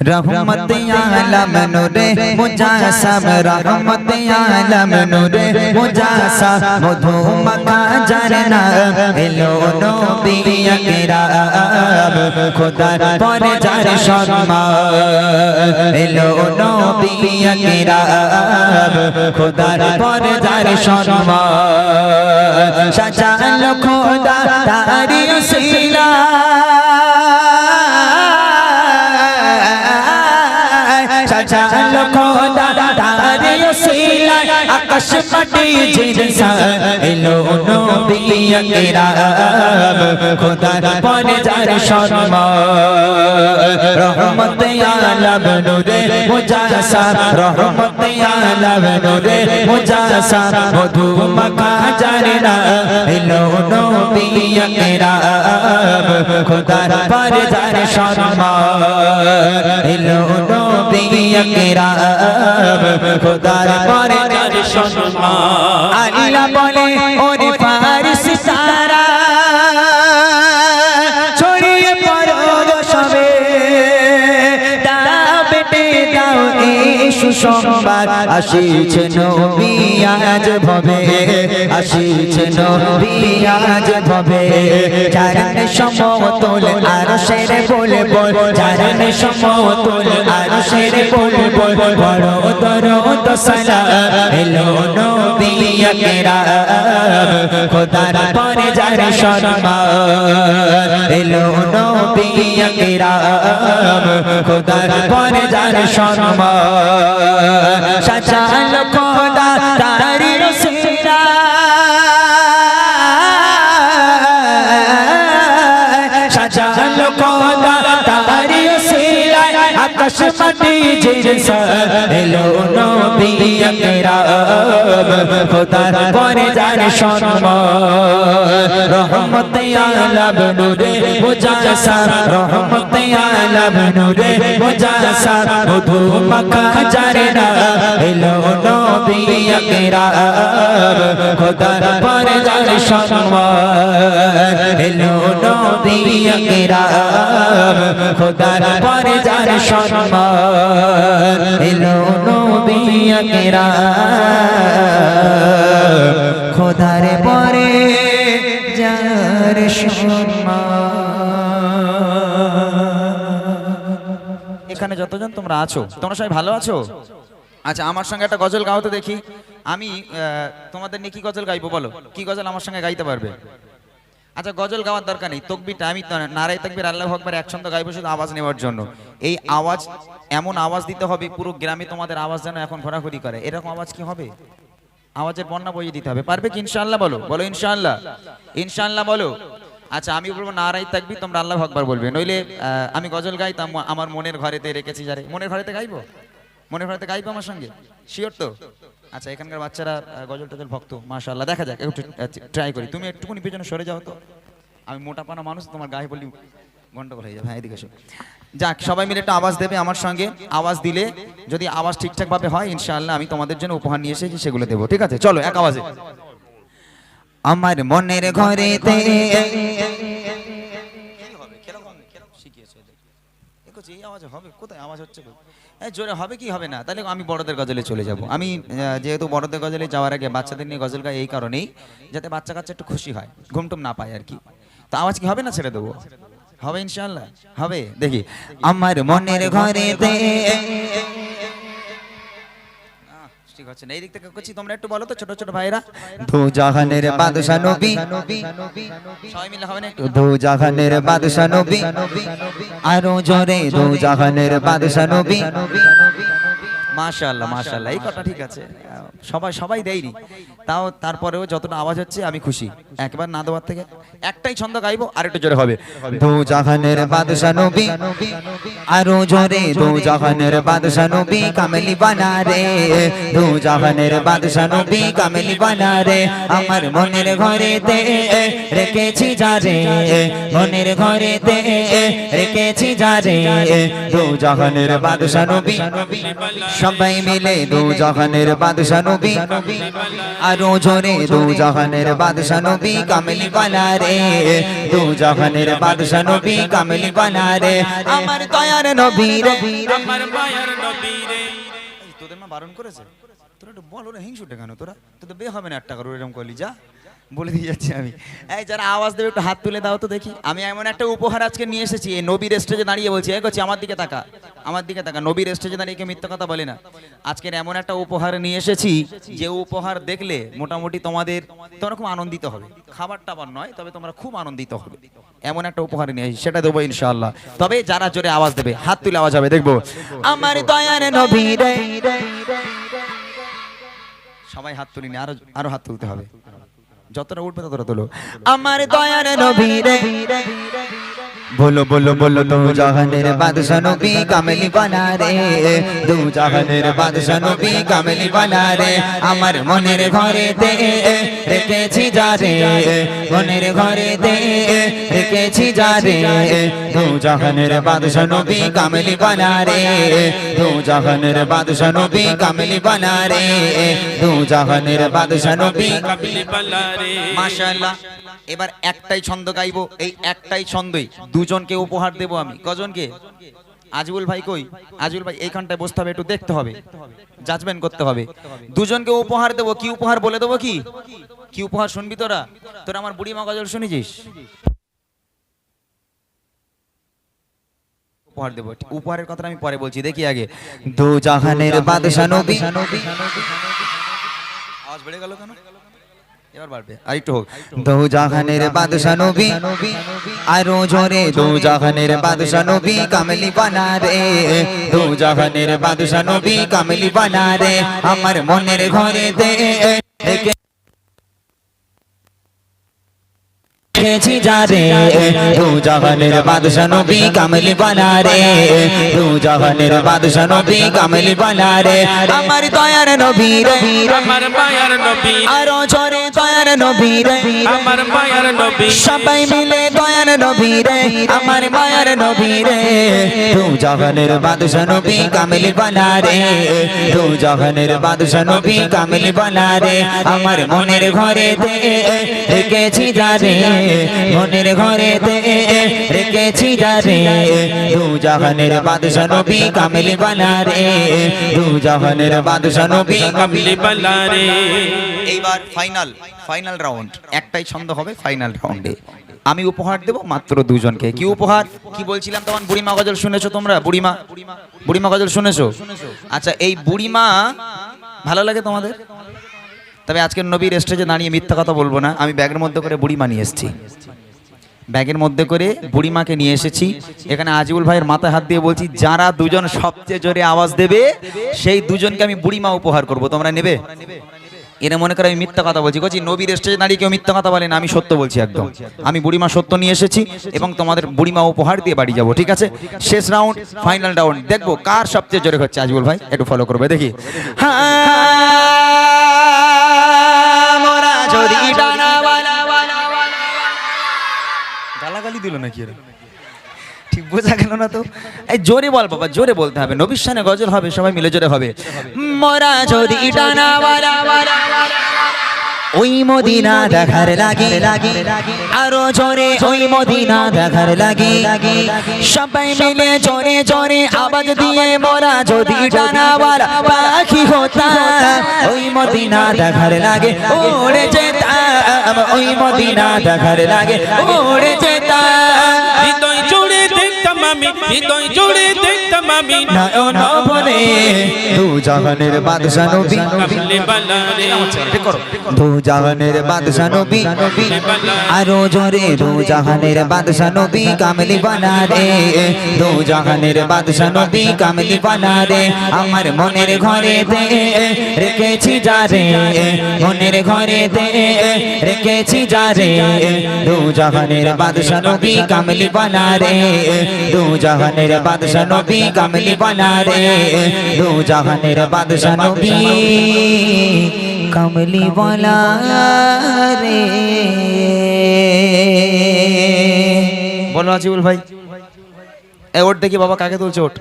रहमत आलम नूरे मुजासम रहमत आलम नूरे मुजासम मधु मका जरना एलो नबी किराम खुदा पर जर शर्मा एलो नबी किराम खुदा पर जर शर्मा सजाल खुदा तारी उसीला আকাশ মাটি জিনসা এলো নবী কিরাম খোদার পরে যার সম্মান রহমত আলম নূরে মুজাসা, রহমত আলম নূরে মুজাসা মধু মাখা জানা এলো নবী কিরাম খোদার পরে যার সম্মান এলো নবী কিরাম খোদার পরে যার সম্মান আল্লাহ বলে ওরে ফারিস সুসংবাদ আসিছে নবী ভবে। আসিছে নবী, আজ ভবে। চারণ সমতল আর সেরে বলে বল চারণ সমতল আর সেরে বলে বল বড় দরদ সালাম, এলো নবী কিরাম খোদার পরে যার সম্মান, এলো নবী কিরাম খোদার পরে যার সম্মান। সাজাল খোদা জিনসা এলো নবী কিরাম খোদার পরে যার সম্মান। রহমত আলম নূরে মুজাসা রহমত আলম নূরে মুজাসা মধু মাখা জারনা এলো নবী কিরাম খোদার পরে যার সম্মান। এলো নবী কিরাম খোদার পরে যার সম্মান। এলো খোদার পরে যার এখানে যতজন তোমরা আছো, তোমরা সবাই ভালো আছো? আচ্ছা আমার সঙ্গে একটা গজল গাও তো দেখি। আমি তোমাদের নিয়ে কি গজল গাইবো বলো? কি গজল আমার সঙ্গে গাইতে পারবে? আচ্ছা গজল গাওয়ার দরকার নেই। তকবিটা আমি নারাই তাকবির, আল্লাহ আকবার একসঙ্গে গাইবো, শুধু আওয়াজ নেওয়ার জন্য। এই আওয়াজ, এমন আওয়াজ দিতে হবে, পুরো গ্রামে তোমাদের আওয়াজ যেন এখন ঘোরাঘুরি করে। এরকম আওয়াজ কি হবে? আওয়াজের বন্যা বইয়ে দিতে হবে। পারবে কি? ইনশাআল্লাহ বলো। বলো ইনশাআল্লাহ। ইনশাআল্লাহ বলো। আচ্ছা আমি বলব নারাই থাকবি তোমরা আল্লাহ আকবার বলবে। নইলে আমি গজল গাইতাম আমার মনের ঘরেতে রেখেছি যারে। মনের ঘরেতে গাইবো? মনের ঘরেতে গাইবো আমার সঙ্গে? শিওর তো? আচ্ছা এখানকার বাচ্চারা গজল টজল ভক্ত, মাশাআল্লাহ। দেখা যাক, একটু ট্রাই করি। তুমি একটুখানি পেছনে সরে যাও তো। আমি মোটা পানা মানুষ, তোমার গায়ে বলি গন্ডগোল হয়ে যাবে। হ্যাঁ এদিকে যাক, সবাই মিলে একটা আওয়াজ দেবে আমার সঙ্গে। আওয়াজ দিলে যদি আওয়াজ ঠিকঠাক ভাবে হয়, ইনশাআল্লাহ আমি তোমাদের জন্য উপহার নিয়ে এসেছি, সেগুলো দেবো। ঠিক আছে? চলো, এক আওয়াজে। আমার মনের ঘরে এই আওয়াজে হবে, কোথায়? আওয়াজ হচ্ছে জোরে হবে কি হবে না? তাহলে আমি বড়দের গজলে চলে যাব। আমি যেহেতু বড়দের গজলে যাওয়ার আগে বাচ্চাদের নিয়ে গজল গাই এই কারণেই, যাতে বাচ্চা কাচ্চা একটু খুশি হয়, ঘুমটুম না পায় আর কি। তো আওয়াজ কি হবে না ছেড়ে দেবো? হবে ইনশাল্লাহ হবে, দেখি। আমার মনের ঘরেতে আহ, হচ্ছে না এই দিক থেকে করছি তোমরা একটু বলো তো ছোট ছোট ভাইরা দু জাহানের বাদশা নবী। সবাই মিলে হবে না দু জাহানের বাদশা নবী। আরও জোরে দু জাহানের বাদশা নবী। মাশাআল্লাহ মাশাআল্লাহ এই কথা ঠিক আছে। সবাই সবাই দেয়নি। তাও তারপরেও যতটা আওয়াজ হচ্ছে আমি খুশি। একবার না দেওয়ার থেকে একটাই ছন্দ গাইবো আর একটু জোরে হবে। দু জাহানের বাদশা নবী আরও জোরে দু জাহানের বাদশা নবী কামেলি বানা রে। দু জাহানের বাদশা নবী কামেলি বানা রে। আমার মনের ঘরেতে রেখেছি যা রে। মনের ঘরেতে রেখেছি যা রে। দু জাহানের বাদশা নবী সবাই মিলে দু জাহানের বাদশা নবী। আরও জোরে দু জাহানের বাদশা নবী কামলি বালা রে। দু জাহানের বাদশা নবী কামলি বালা রে। আমার দয়ার নবী রে। আমার মায়ার নবী রে। তোদের মা বারণ করেছে? তোরা একটু বল ওরা হিংসুটে কেন? তোরা তোদের বে হবে না একটা করে এরকম করলি যা। বলে দিয়ে যাচ্ছি আমি। এই যারা আওয়াজ দেবে একটু হাত তুলে দাও তো দেখি। আমি এমন একটা উপহার আজকে নিয়ে এসেছি, এই নবীর স্টেজে দাঁড়িয়ে বলছি। এই করছি, আমার দিকে তাকা, আমার দিকে তাকা। নবীর স্টেজে দাঁড়িয়ে কেউ মিথ্যা কথা বলে না। আজকের এমন একটা উপহার নিয়ে এসেছি, যে উপহার দেখলে মোটামুটি তোমাদের তোমরা খুব আনন্দিত হবে। খাবার টাবার নয়, তবে তোমরা খুব আনন্দিত হবে। এমন একটা উপহার নিয়ে এসেছি, সেটা দেবো ইনশাআল্লাহ। তবে যারা জোরে আওয়াজ দেবে, হাত তুলে আওয়াজ হবে, দেখব। আমার দয়ার নবী সবাই হাত তুলিনি, আরও আরও হাত তুলতে হবে। যতটা উঠবে ততটা তোলো। আমার দয়ার নবী রে বলো বলো বলো দু জাহানের বাদশা নবী কামলি বানা রে দু জাহানের বাদশা নবী কামলি বানা রে আমার মনের ঘরে দে রেখেছি যা রে মনের ঘরে দে রেখেছি যা রে দু জাহানের বাদশা নবী কামলি বানা রে দু জাহানের বাদশা নবী কামলি বানা রে দু জাহানের বাদশা নবী কাবিলি পাল্লা রে মাশাআল্লাহ এবার একটাই ছন্দ গাইবো, এই একটাই ছন্দই। দুজনকে উপহার দেব আমি। কজনকে? আজবুল ভাই কই? আজবুল ভাই, এইখানটায় বসতে হবে, একটু দেখতে হবে। জাজমেন্ট করতে হবে। দুজনকে উপহার দেবো, কি উপহার বলে দেবো কি? কি উপহার শুনবি তোরা? তোরা আমার বুড়িমা গজল শুনেছিস? উপহার দেবো। উপহারের কথা আমি পরে বলছি, দেখি আগে। দু জাহানের নবী। আওয়াজ বেড়ে গেল কেন? এবার বাড়বে। আর একটু হোক। দু জাহানের বাদশা নবী আরও জোরে দু জাহানের বাদশা নবী কামলি বানা রে। দু জাহানের বাদশা নবী কামলি বানা রে। আমার মনের ঘরে দে রেখেছি যা রে দু জাহানের বাদশা নবী কামলি বানা রে দু জাহানের বাদশা নবী কামলি বানা রে আমার দয়ার নবী রে। আমার মায়ার নবী। আরও জোরে দয়ার নবী রে। আমার মায়ার নবী। সবাই মিলে দয়ার নবী রে। আমার মায়ার নবী রে। দু জাহানের বাদশা নবী কামিল বানা রে দু জাহানের বাদশা নবী কামিল বানা আমার মনের ঘরে দে রেখেছি যা রে মনের ঘরে রেখেছি যা রে দু জাহানের বাদশা নবী কামিল বানা রে দু জাহানের বাদশা নবী কাবিলি পাল্লা রে এইবার ফাইনাল ফাইনাল রাউন্ড। একটাই ছন্দ হবে ফাইনাল রাউন্ডে। আমি উপহার দেব মাত্র দুজনকে। কি উপহার? কি বলছিলাম তখন? বুড়িমা গজল শুনেছো তোমরা? বুড়িমা? বুড়িমা গজল শুনেছো? আচ্ছা এই বুড়িমা, ভালো লাগে তোমাদের? তবে আজকের নবীর স্টেজে দাঁড়িয়ে মিথ্যা কথা বলব না। আমি ব্যাগের মধ্যে করে বুড়িমা নিয়ে এসেছি। ব্যাগের মধ্যে করে বুড়িমাকে নিয়ে এসেছি। এখানে আজিবুল ভাইয়ের মাথায় হাত দিয়ে বলছি, যারা দুজন সবচেয়ে জোরে আওয়াজ দেবে, সেই দুজনকে আমি বুড়িমা উপহার করব। তোমরা নেবে? এরা মনে করে আমি মিথ্যা কথা বলছি। বলছি নবীর স্টেজে দাঁড়িয়ে কেউ মিথ্যা কথা বলে না, আমি সত্য বলছি একদম। আমি বুড়িমা সত্য নিয়ে এসেছি এবং তোমাদের বুড়িমা উপহার দিয়ে বাড়ি যাব, ঠিক আছে? শেষ রাউন্ড ফাইনাল রাউন্ড দেখব কার সবচেয়ে জোরে হচ্ছে আজিবুল ভাই। একটু ফলো করবে, দেখি। মোরা গালাগালি দিল নাকি এরা? ঠিক বোঝা গেল না তো? এই জোরে বল বাবা জোরে বলতে হবে। নবীর সানে গজল হবে সবাই মিলে জোরে হবে। মরা যদি ডানা ওই মদিনা দেখার লাগে। লাগে। আরও জোরে ওই মদিনা দেখার লাগে। সবাই মিলে জোরে জোরে আওয়াজ দিয়ে মোরা যদি ডানাওয়ালা পাখি হতাম ওই মদিনা দেখার লাগে। ওড়ে যেতাম ওই মদিনা দেখার লাগে। ওড়ে যেতাম। হৃদয় জুড়ে দেখতাম আমি হৃদয় জুড়ে দেখতাম দু জাহানের বাদশা নবী। কাবিলি পাল্লা রে। ঠিক করো দু জাহানের বাদশা নবী। আরও জোরে দু জাহানের বাদশা নবী। কামলি বানা রে। দু জাহানের বাদশা নবী। কামলি বানা রে। আমার মনের ঘরে দে। রেখেছি যা রে। মনের ঘরে দে। রেখেছি যা রে। দু জাহানের বাদশা নবী। কামলি বানা রে। দু জাহানের বাদশা নবী। কামলি বানা রে দু জাহানের বাদশা নবী। কমলি বলা রে বলো আজিবুল ভাই, এ ওট দেখি বাবা, কাকে তুলছে ওট?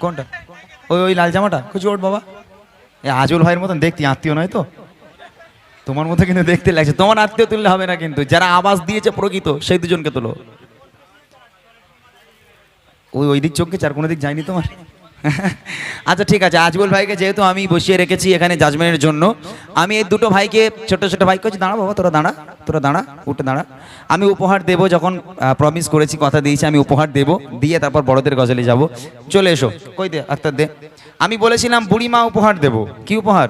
কোনটা? ওই ওই লাল জামাটা? কিছু ওট বাবা। এ আজল ভাইয়ের মতন দেখতে আত্মীয় নয় তো? তোমার মতো কিন্তু দেখতে লাগছে। তোমার আত্মীয় তুললে হবে না কিন্তু। যারা আওয়াজ দিয়েছে প্রকৃত, সেই দুজনকে তোলো। ওই ওই দিক চোখকে চার কোনো দিক যায়নি তোমার? আচ্ছা ঠিক আছে আজবুল ভাইকে যেহেতু আমি বসিয়ে রেখেছি এখানে জাজমেন্টের জন্য, আমি এই দুটো ভাইকে, ছোট ছোট ভাই করছি দাঁড়া বাবা, তোরা দাঁড়া তোরা দাঁড়া, উঠে দাঁড়া। আমি উপহার দেব যখন প্রমিস করেছি, কথা দিয়েছি, আমি উপহার দেব, দিয়ে তারপর বড়দের গজলে যাব। চলে এসো, কই দে আত্মার দে। আমি বলেছিলাম, বুড়িমা উপহার দেব। কি উপহার?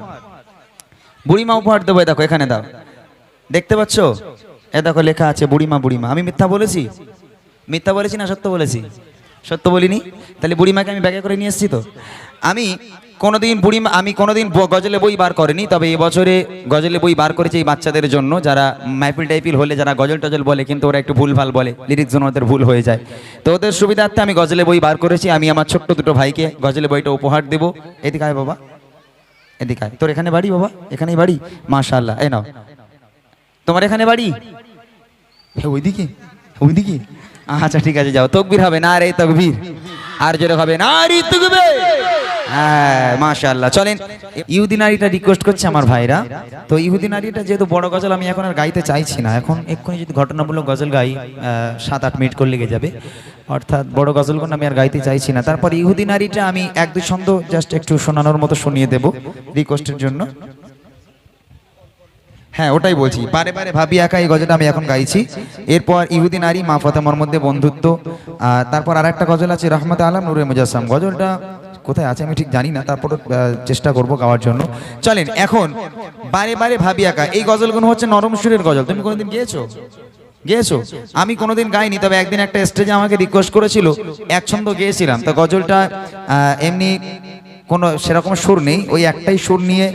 বুড়িমা উপহার দেবো দেখো, এখানে দাও। দেখতে পাচ্ছ? এ দেখো, লেখা আছে, বুড়িমা বুড়িমা। আমি মিথ্যা বলেছি? মিথ্যা বলেছি না সত্য বলেছি? সত্য বলিনি? তাহলে বুড়িমাকে আমি ব্যাগে করে নিয়ে এসেছি তো? আমি কোনোদিন বুড়িমা আমি কোনোদিন গজলে বই বার করিনি, তবে এবছরে গজলে বই বার করেছি এই বাচ্চাদের জন্য, যারা মাইপিল টাইপিল হলে যারা গজল টজল বলে, কিন্তু ওরা একটু ভুলভাল বলে লিরিক্স জন্য ওদের ভুল হয়ে যায়। তো ওদের সুবিধার্থে আমি গজলে বই বার করেছি, আমি আমার ছোট্ট দুটো ভাইকে গজলে বইটা উপহার দেবো। এদিকে আয় বাবা, এদিকে আয়। তোর এখানে বাড়ি বাবা? এখানেই বাড়ি? মাশাআল্লাহ এই নাও। তোমার এখানে বাড়ি? হ্যাঁ ওইদিকে ওইদিকে। আচ্ছা ঠিক আছে, যাও। তকবির হবে না রে তকবির। আর জোরে হবে না রে হ্যাঁ মাশাআল্লাহ। চলেন, ইহুদি নারীটা রিকোয়েস্ট করছে আমার ভাইরা। তো ইহুদি নারীটা যেহেতু বড় গজল, আমি এখন আর গাইতে চাইছি না। এখন এক্ষুনি যদি ঘটনামূলক গজল গাই সাত, আট মিনিট করে লেগে যাবে। অর্থাৎ বড় আমি আর গাইতে চাইছি না। তারপর ইহুদি নারীটা আমি এক, দুই ছন্দ জাস্ট একটু শোনানোর মতো শুনিয়ে দেব রিকোয়েস্টের জন্য। হ্যাঁ ওটাই বলছি। বারে বারে ভাবি একা এই গজলটা আমি এখন গাইছি। এরপর ইহুদি নারী মা ফাতেমার মধ্যে বন্ধুত্ব। আর তারপর আর একটা গজল আছে, রহমত আলম, নুরে মুজাসসাম। গজলটা কোথায় আছে আমি ঠিক জানি না তারপর চেষ্টা করব গাওয়ার জন্য। চলেন, এখন বারে বারে ভাবি একা। এই গজলগুলো হচ্ছে নরম সুরের গজল। তুমি কোনোদিন গিয়েছো? গেয়েছো? আমি কোনোদিন গাইনি, তবে একদিন একটা স্টেজে আমাকে রিকোয়েস্ট করেছিল এক ছন্দ গেয়েছিলাম। তো গজলটা এমনি কোনো সেরকম সুর নেই, ওই একটাই সুর নিয়ে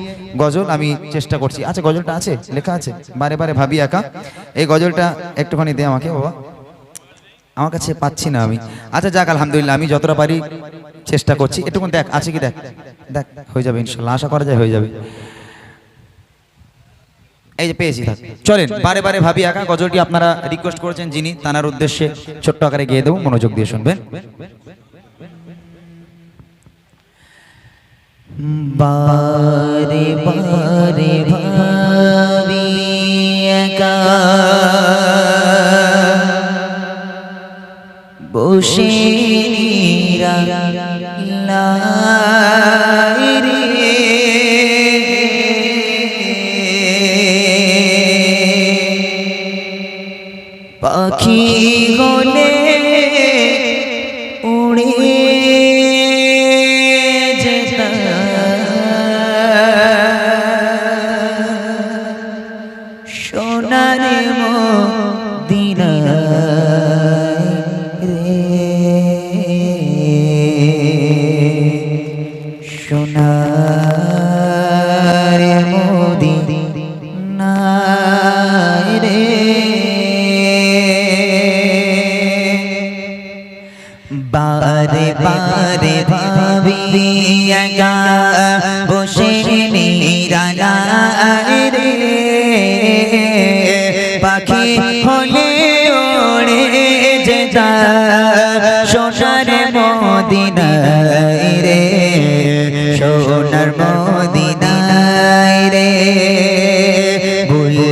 গজল আমি চেষ্টা করছি। আচ্ছা গজলটা আছে, লেখা আছে, বারে বারে ভাবি একা। এই গজলটা একটুখানি দে আমাকে, বাবা। আমার কাছে পাচ্ছি না আমি। আচ্ছা যাক, আলহামদুলিল্লাহ, আমি যতটা পারি চেষ্টা করছি। একটুখানি দেখ, আছে কি দেখ? দেখ, হয়ে যাবে ইনশাল্লাহ, আশা করা যায় হয়ে যাবে। এই যে পেয়েছি, থাক। চলেন, বারে বারে ভাবি একা, গজলটি আপনারা রিকোয়েস্ট করেছেন যিনি, তানার উদ্দেশ্যে ছোট্ট আকারে গিয়ে দেবো, মনোযোগ দিয়ে শুনবেন। বারে বারে ভাবি একা বসে নিরালাই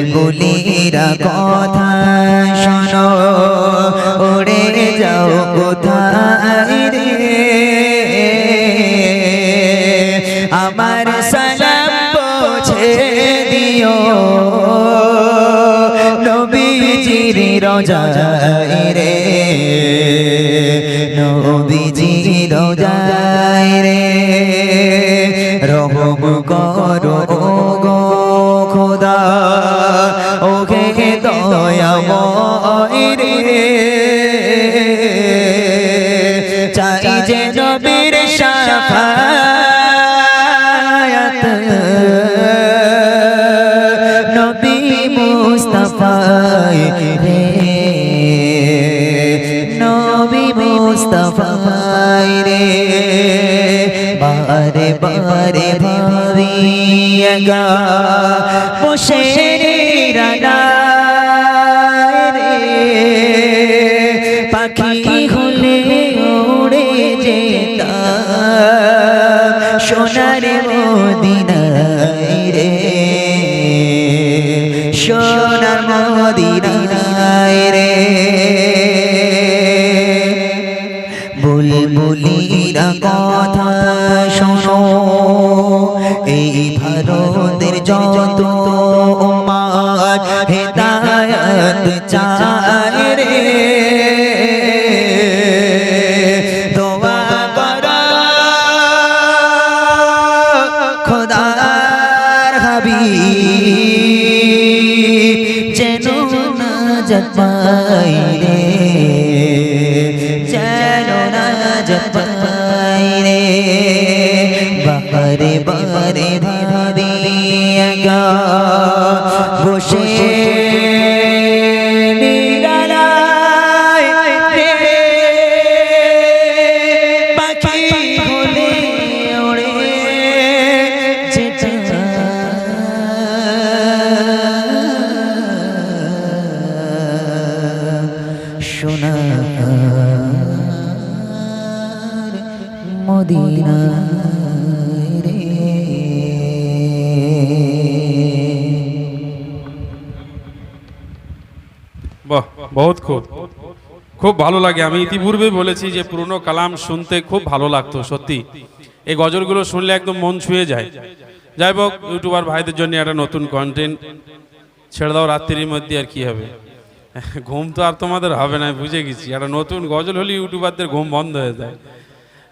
বুলবুলিরা কথা শোনো ওড়ে যাও কোথায় রে? আমার সালাম পৌঁছে দিও নবীজির রোজায় ওকে দয়াময় রে চাই যে নবীর শাফায়াত নবী মুস্তাফায় রে। নবী মুস্তাফায় রে। বারে বারে ভাবি এগা বসে পাখি হলে উড়ে যেতাম সোনার মদিনায় রে। সোনার মদিনায় রে। বুলবুলিরা কথা চায় রে দোয়া করা। খোদার হাবিব যেন না জপাই রে। বহুত খুব। খুব ভালো লাগে। আমি ইতিপূর্বে বলেছি যে পুরনো কালাম শুনতে খুব ভালো লাগতো, সত্যি। এই গজলগুলো শুনলে একদম মন ছুঁয়ে যায়। যাই হোক, ইউটিউবার ভাইদের জন্য একটা নতুন কন্টেন্ট ছেড়ে দাও রাত্রির মধ্যে আর কি হবে? ঘুম তো আর তোমাদের হবে না বুঝে গেছি। একটা নতুন গজল হলে ইউটিউবারদের ঘুম বন্ধ হয়ে যায়।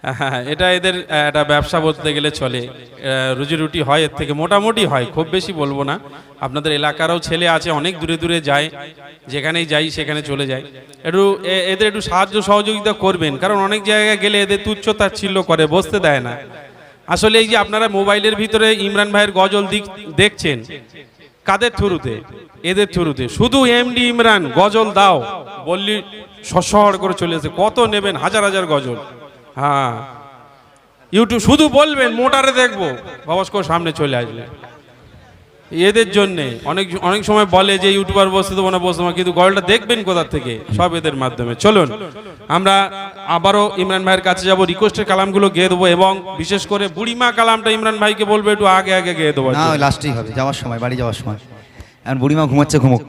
হ্যাঁ এটা এদের একটা ব্যবসা বলতে গেলে চলে। রুজি রুটি হয়, এর থেকে মোটামুটি হয়, খুব বেশি বলব না। আপনাদের এলাকারও ছেলে আছে, অনেক দূরে দূরে যায়, যেখানেই যাই সেখানে চলে যায়। একটু এদের একটু সাহায্য সহযোগিতা করবেন, কারণ অনেক জায়গায় গেলে এদের তুচ্ছ তাচ্ছিল্য করে, বসতে দেয় না। আসলে এই যে আপনারা মোবাইলের ভিতরে ইমরান ভাইয়ের গজল দিক, দেখছেন, কাদের থ্রুতে? এদের থ্রুতে। শুধু এমডি ইমরান, গজল দাও, বললি সসড় করে চলে এসে কত নেবেন? হাজার হাজার গজল। হ্যাঁ। ইউটিউব শুধু বলবেন মোটারে দেখব। বাবাস্কর সামনে চলে আসবে। এদের জন্য অনেক অনেক সময় বলে যে ইউটিউবার বসতে দেবো না বসতে কিন্তু গল্পটা দেখবেন কোথা থেকে? সব এদের মাধ্যমে। চলুন আমরা আবারও ইমরান ভাইয়ের কাছে যাব রিকোয়েস্টের কালামগুলো গেয়ে দেবো এবং বিশেষ করে বুড়িমা কালামটা ইমরান ভাইকে বলব একটু আগে আগে গেয়ে দেবো না লাস্টেই হবে যাওয়ার সময় বাড়ি যাওয়ার সময়। এখন বুড়িমা ঘুমাচ্ছে ঘুমুক।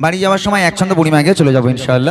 বাড়ি যাওয়ার সময় একসঙ্গে বুড়িমা গিয়ে চলে যাব ইনশাআল্লাহ।